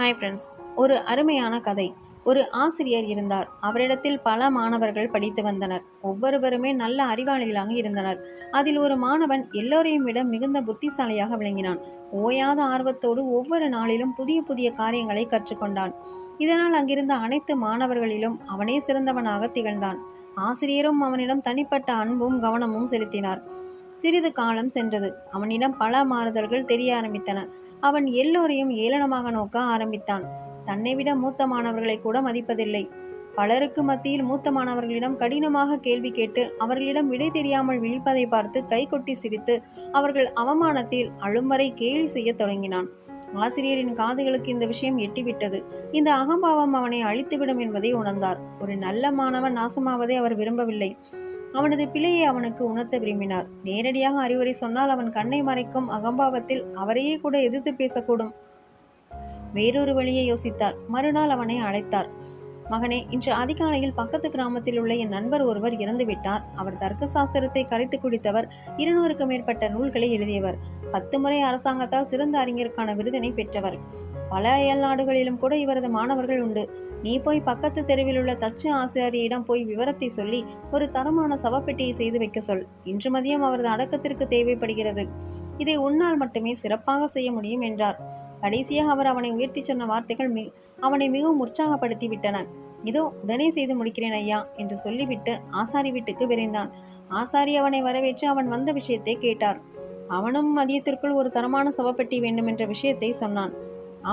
Hi friends ஒரு அருமையான கதை. ஒரு ஆசிரியர் இருந்தார். அவரிடத்தில் பல மாணவர்கள் படித்து வந்தனர். ஒவ்வொருவருமே நல்ல அறிவாளிகளாக இருந்தனர். அதில் ஒரு மாணவன் எல்லோரையும் விட மிகுந்த புத்திசாலியாக விளங்கினான். ஓயாத ஆர்வத்தோடு ஒவ்வொரு நாளிலும் புதிய புதிய காரியங்களை கற்றுக்கொண்டான். இதனால் அங்கிருந்த அனைத்து மாணவர்களிலும் அவனே சிறந்தவனாக திகழ்ந்தான். ஆசிரியரும் அவனிடம் தனிப்பட்ட அன்பும் கவனமும் செலுத்தினார். சிறிது காலம் சென்றது. அவனிடம் பல மாறுதல்கள் தெரிய ஆரம்பித்தன. அவன் எல்லோரையும் ஏளனமாக நோக்க ஆரம்பித்தான். தன்னை விட மூத்த மாணவர்களை கூட மதிப்பதில்லை. பலருக்கு மத்தியில் மூத்த மாணவர்களிடம் கடினமாக கேள்வி கேட்டு அவர்களிடம் விடை தெரியாமல் விழிப்பதை பார்த்து கைகொட்டி சிரித்து அவர்கள் அவமானத்தில் அழும்பறை கேலி செய்யத் தொடங்கினான். ஆசிரியரின் காதுகளுக்கு இந்த விஷயம் எட்டிவிட்டது. இந்த அகம்பாவம் அவனை அழித்துவிடும் என்பதை உணர்ந்தார். ஒரு நல்ல மாணவன் நாசமாவதை அவர் விரும்பவில்லை. அவனது பிழையை அவனுக்கு உணர்த்த விரும்பினார். நேரடியாக அறிவுரை சொன்னால் அவன் கண்ணை மறைக்கும் அகம்பாவத்தில் அவரையே கூட எதிர்த்து பேசக்கூடும். வேறொரு வழியை யோசித்தார் மறுநாள் அவனை அழைத்தார் மகனே இன்று அதிகாலையில் பக்கத்து கிராமத்தில் உள்ள என் நண்பர் ஒருவர் இறந்துவிட்டார். அவர் தர்க்க சாஸ்திரத்தை கரைத்து குடித்தவர் இருநூறுக்கு மேற்பட்ட நூல்களை எழுதியவர் பத்து முறை அரசாங்கத்தால் சிறந்த அறிஞருக்கான விருதினை பெற்றவர். பல அயல் நாடுகளிலும் கூட இவரது மாணவர்கள் உண்டு. நீ போய் பக்கத்து தெருவில் உள்ள தச்சு ஆசிரியரிடம் போய் விவரத்தை சொல்லி ஒரு தரமான சவப்பெட்டியை செய்து வைக்க சொல். இன்று மதியம் அவரது அடக்கத்திற்கு தேவைப்படுகிறது. இதை உன்னால் மட்டுமே சிறப்பாக செய்ய முடியும் என்றார். கடைசியாக அவர் அவனை உயர்த்தி சொன்ன வார்த்தைகள் மி அவனை மிகவும் உற்சாகப்படுத்தி விட்டன இதோ உடனே செய்து முடிக்கிறேன் ஐயா என்று சொல்லிவிட்டு ஆசாரி வீட்டுக்கு விரைந்தான். ஆசாரி அவனை வரவேற்று அவன் வந்த விஷயத்தை கேட்டார். அவனும் மதியத்திற்குள் ஒரு தரமான சவப்பெட்டி வேண்டும் என்ற விஷயத்தை சொன்னான்.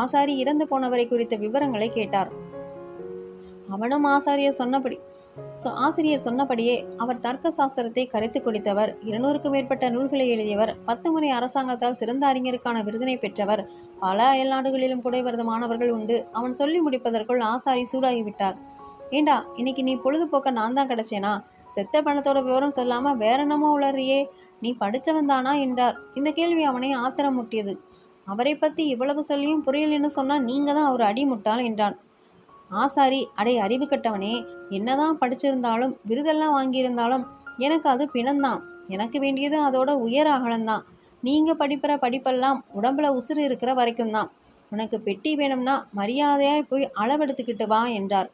ஆசாரி இறந்து போனவரை குறித்த விவரங்களை கேட்டார். அவனும் ஆசாரியர் சொன்னபடி ஸோ ஆசிரியர் சொன்னபடியே அவர் தர்க்க சாஸ்திரத்தை கரைத்து குடித்தவர். இருநூறுக்கும் மேற்பட்ட நூல்களை எழுதியவர். பத்து முறை அரசாங்கத்தால் சிறந்த அறிஞருக்கான விருதினை பெற்றவர். பல அயல்நாடுகளிலும் கூட மாணவர்கள் உண்டு. அவன் சொல்லி முடிப்பதற்குள் ஆசாரி சூடாகிவிட்டார். ஏண்டா இன்னைக்கு நீ பொழுதுபோக்க நான் தான் கிடைச்சேனா? செத்த பணத்தோட விவரம் சொல்லாமல் வேற என்னமோ உளறியே. நீ படிச்சவன் தானா? என்றார். இந்த கேள்வி அவனை ஆத்திரம் முட்டியது அவரை பற்றி இவ்வளவு சொல்லியும் புரியலன்னு சொன்னால் நீங்க தான் அவர் அடிமுட்டாள் என்றான். ஆசாரி அடை அறிவு கட்டவனே என்னதான் படிச்சிருந்தாலும் விருதெல்லாம் வாங்கியிருந்தாலும் எனக்கு அது பிணந்தான் எனக்கு வேண்டியது அதோட உயர் அகலந்தான் நீங்கள் படிப்பிற படிப்பெல்லாம் உடம்புல உசுறு இருக்கிற வரைக்கும் தான் உனக்கு பெட்டி வேணும்னா மரியாதையாய் போய் அளவெடுத்துக்கிட்டு வா என்றார்.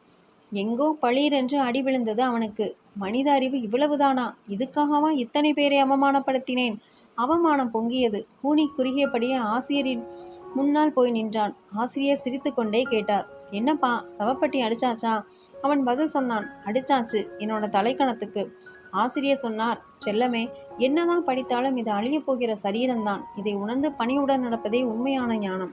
எங்கோ பளீரென்று அடி விழுந்தது அவனுக்கு. மனித அறிவு இவ்வளவுதானா? இதுக்காகவா இத்தனை பேரை அவமானப்படுத்தினேன்? அவமானம் பொங்கியது. கூனி குறுகியபடியே ஆசிரியரின் முன்னால் போய் நின்றான். ஆசிரியர் சிரித்துக்கொண்டே கேட்டார். என்னப்பா சவப்பட்டி அடிச்சாச்சா? அவன் பதில் சொன்னான் அடிச்சாச்சு என்னோட தலைக்கணத்துக்கு. ஆசிரியர் சொன்னார் செல்லமே என்னதான் படித்தாலும் இது அழியப் போகிற சரீரம்தான். இதை உணர்ந்து பணிவுடன் நடப்பதே உண்மையான ஞானம்.